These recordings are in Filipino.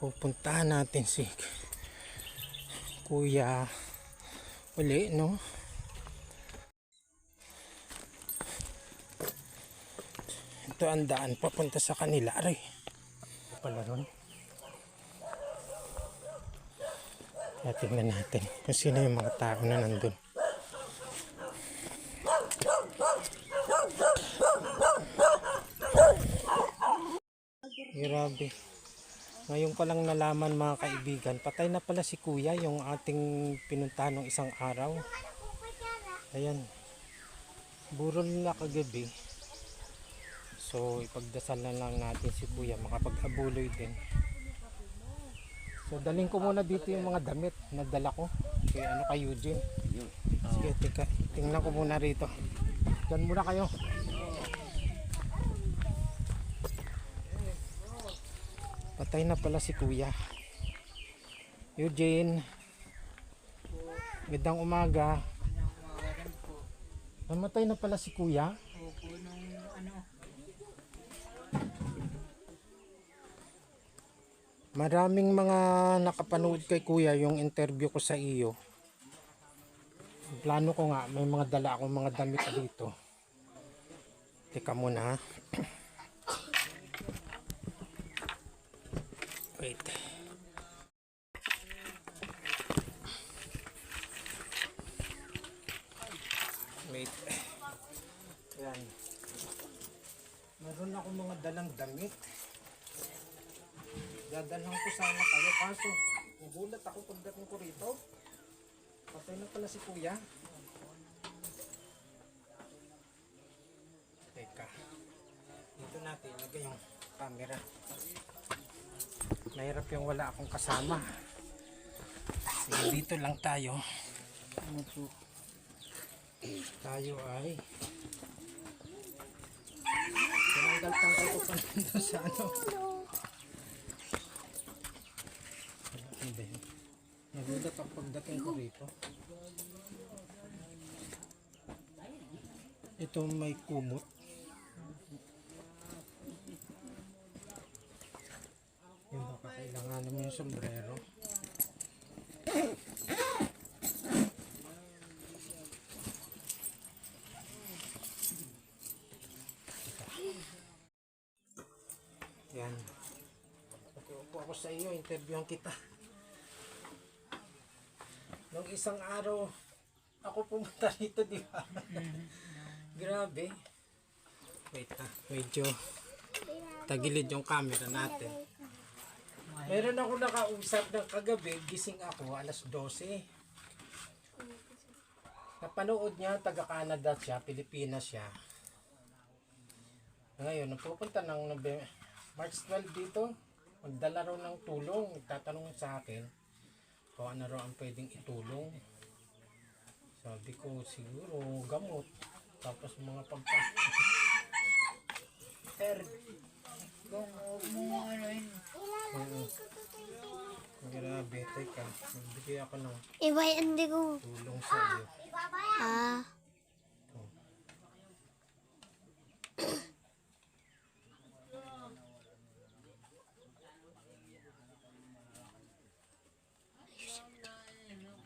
pupuntahan natin si kuya uli no? Ito ang daan papunta sa kanila aray. Pala ron kaya tingnan natin kung sino yung mga tao na nandun. Grabe ngayon ko lang nalaman mga kaibigan, patay na pala si kuya yung ating pinuntahan ng isang araw. Ayan. Burol na kagabi. So ipagdasal na lang natin si kuya, makapag-abuloy din. So daling ko muna dito yung mga damit na dala ko. Kay ano kay Eugene. Sige, tika, tingnan ko muna rito. Diyan muna kayo. Patay na pala si kuya. Eugene. Magandang umaga. Namatay na pala si kuya. Opo, nung ano, Maraming mga nakapanood kay kuya yung interview ko sa iyo. Plano ko nga, may mga dala akong mga damit dito. Teka muna ha. Wait. Wait. Yan. Meron ako mga dalang damit. Dadalhan ko sana kayo kaso nagulat ako pagdating ko rito. Patay na pala si kuya. Teka. Dito natin ilagay yung camera. Mahirap yung wala akong kasama. Sige, dito lang tayo. ano Tayo ay tinanggal-tanggal ko pa nito sa ano. Hindi. Nagulat ako pagdating ko rito. Ito may kumot. Yung baka kailangan mo yung sombrero. Yan. Pag-upo ako sa iyo, interviewin kita. Nung isang araw, ako pumunta rito, di ba? Grabe. Wait ha, medyo tagilid yung camera natin. Meron ako nakausap ng kagabi, gising ako, alas 12. Napanood niya, taga Canada siya, Pilipinas siya. Ngayon, napupunta ng March 12 dito, magdala raw ng tulong, nagtatanong sa akin kung ano raw ang pwedeng itulong. Sabi ko, siguro gamot, tapos mga pagka... sir, kung huwag mo ano yun, Oo. Grabe, teka, magbigay ako ng Iba hindi ko. tulong sa iyo. Ah.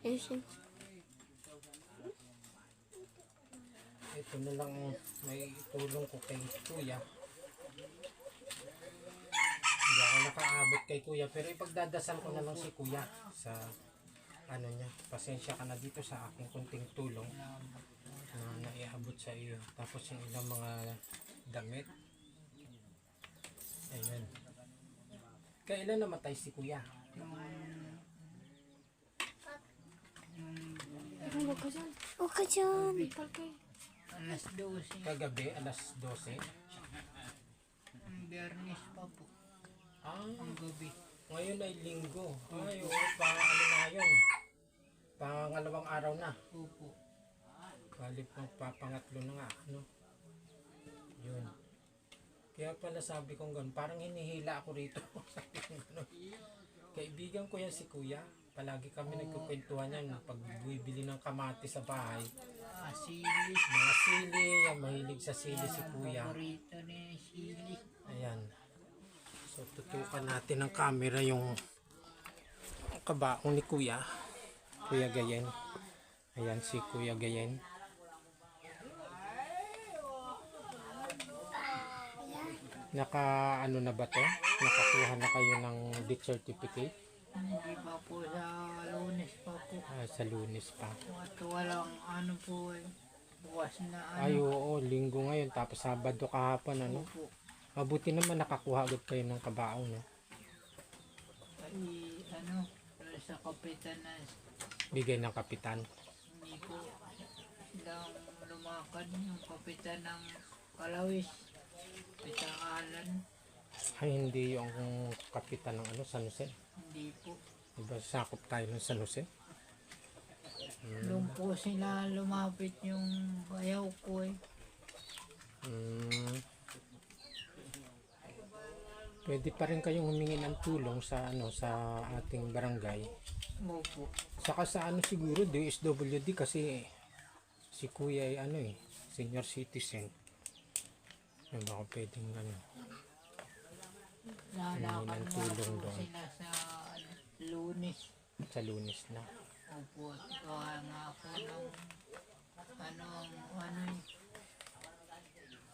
Ayusin. Ito na lang may tulong ko kay kuya. Nakaabot kay kuya pero ipagdadasal ko na lang si kuya sa ano niya. Pasensya ka na dito sa aking kunting tulong na naiabot sa iyo. Tapos yung ilang mga damit. Ayan. Kailan namatay si kuya? Huwag ka dyan. alas 12, Kagabi, alas 12. ang biyernes pa po, Ah, ang gabi. ngayon ay linggo. Ay, oo, pa ano na ngayon? Pangalawang araw na. Opo, Bali papangatlo na nga, ano? Yun. Kaya pala sabi kong gano'n, parang hinihila ako rito. sabi kong gano'n. Kaibigan ko yan si Kuya. Palagi kami nagkukwentuhan yan pag bibili ng kamati sa bahay. asilis, Mga sili, yan, mahilig sa sili si Kuya. paborito ni Sili. Tutukan natin ng camera yung kabaong ni Kuya. Kuya Gayen. Ayan si Kuya Gayen. Naka ano na ba to? Nakakuha na kayo ng death certificate? Hindi pa po sa lunes pa po. Ah, sa lunes pa. At walang ano po eh. Bukas na Ay ano oo, linggo ngayon tapos Sabado kahapon ano. po. Mabuti naman nakakuha agad kayo ng kabaong no. Ay ano, sa kapitan na Bigay ng kapitan. hindi po silang lumakad yung kapitan ng Kalawis. Pitakalan. Ay hindi yung kapitan ng ano, San Jose. Hindi po. Diba sakop tayo ng San Jose? Doon po sila lumapit yung bayaw ko eh. Mm. Pwede pa rin kayong humingi ng tulong sa ano sa ating barangay. Opo. Saka sa ano siguro DSWD kasi si Kuya ay ano eh, senior citizen. Yung baka pwedeng ano. Lalakad ng tulong doon. sila sa ano, lunes. sa lunes na. Opo. Gawa nga po ng ano, ano.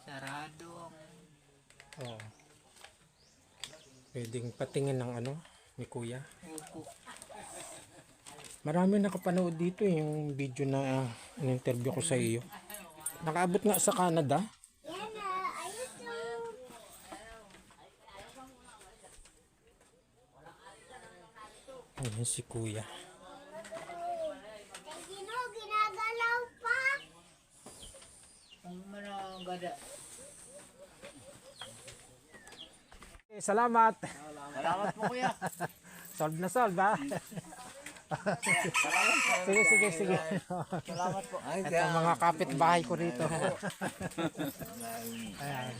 Sarado ang Oo. Pwedeng patingin ng ano ni Kuya. Marami nakapanood dito eh, yung video na uh, in-interview ko sa iyo. Nakaabot nga sa Canada. Ayan si Kuya. Sino ginagalaw pa? Ang mga gada. Salamat. Salamat po kuya. Solve na solve ha. sige, sige, sige. Salamat po. Ito ang mga kapitbahay ko rito. Ayan.